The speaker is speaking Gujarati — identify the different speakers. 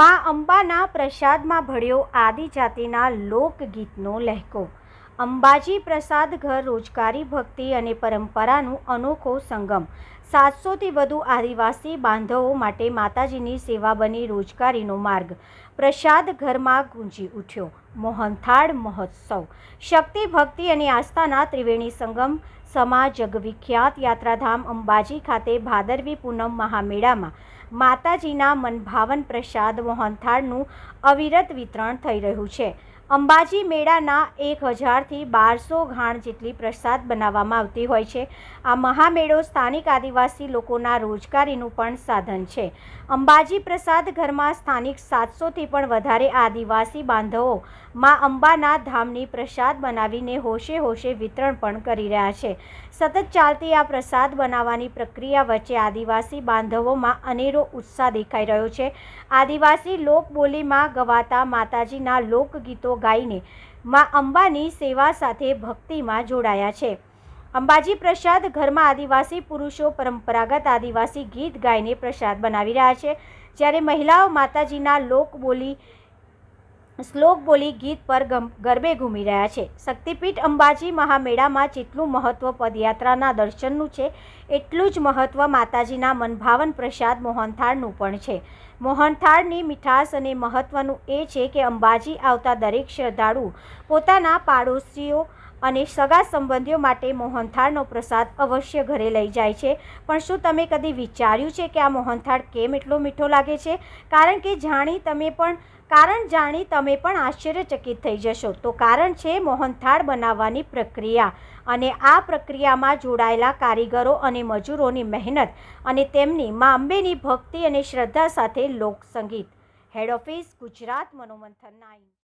Speaker 1: મા અંબાના પ્રસાદમાં ભળ્યો આદિજાતિના લોકગીતનો લહેકો. અંબાજી પ્રસાદ ઘર રોજગારી ભક્તિ અને પરંપરાનું અનોખો સંગમ. સાતસોથી વધુ આદિવાસી બાંધવો માટે માતાજીની સેવા બની રોજગારીનો માર્ગ. પ્રસાદ ઘરમાં ગુંજી ઉઠ્યો. મોહનથાળ મહોત્સવ. શક્તિ, ભક્તિ અને આસ્થાના ત્રિવેણી સંગમ સમા જગવિખ્યાત યાત્રાધામ અંબાજી ખાતે ભાદરવી પૂનમ મહામેળામાં માતાજીના મનભાવન પ્રસાદ મોહનથાળનું અવિરત વિતરણ થઈ રહ્યું છે. અંબાજી મેળાના એક હજારથી બારસો ઘાણ જેટલી પ્રસાદ બનાવવામાં આવતી હોય છે. આ મહામેળો સ્થાનિક આદિવાસી લોકોના રોજગારીનું પણ સાધન છે. અંબાજી પ્રસાદ ઘરમાં સ્થાનિક સાતસોથી પણ વધારે આદિવાસી બાંધવો મા અંબાના ધામની પ્રસાદ બનાવીને હોશે હોશે વિતરણ પણ કરી રહ્યા છે. સતત ચાલતી આ પ્રસાદ બનાવવાની પ્રક્રિયા વચ્ચે આદિવાસી બાંધવોમાં અનેરો ઉત્સાહ દેખાઈ રહ્યો છે. આદિવાસી લોકબોલીમાં ગવાતા માતાજીના લોકગીતો ગાઈને મા અંબાની સેવા સાથે ભક્તિમાં જોડાયા છે. અંબાજી પ્રસાદ ઘરમાં આદિવાસી પુરુષો પરંપરાગત આદિવાસી ગીત ગાઈને પ્રસાદ બનાવી રહ્યા છે. જ્યારે મહિલાઓ માતાજીના લોકબોલી શ્લોક બોલી ગીત પર ગરબે ઘૂમી રહ્યા છે. શક્તિપીઠ અંબાજી મહામેળામાં જેટલું મહત્ત્વ પદયાત્રાના દર્શનનું છે, એટલું જ મહત્ત્વ માતાજીના મનભાવન પ્રસાદ મોહનથાળનું પણ છે. મોહનથાળની મીઠાશ અને મહત્ત્વનું એ છે કે અંબાજી આવતા દરેક શ્રદ્ધાળુ પોતાના પાડોશીઓ અને સગા સંબંધીઓ માટે મોહનથાળનો પ્રસાદ અવશ્ય ઘરે લઈ જાય છે. પણ શું તમે કદી વિચાર્યું છે કે આ મોહનથાળ કેમ એટલો મીઠો લાગે છે? કારણ કે જાણી તમે પણ, કારણ જાણી તમે પણ આશ્ચર્યચકિત થઈ જશો. તો કારણ છે મોહનથાળ બનાવવાની પ્રક્રિયા અને આ પ્રક્રિયામાં જોડાયેલા કારીગરો અને મજૂરોની મહેનત અને તેમની મા અંબેની ભક્તિ અને શ્રદ્ધા સાથે લોકસંગીત. Head office Gujarat Manomanthan nine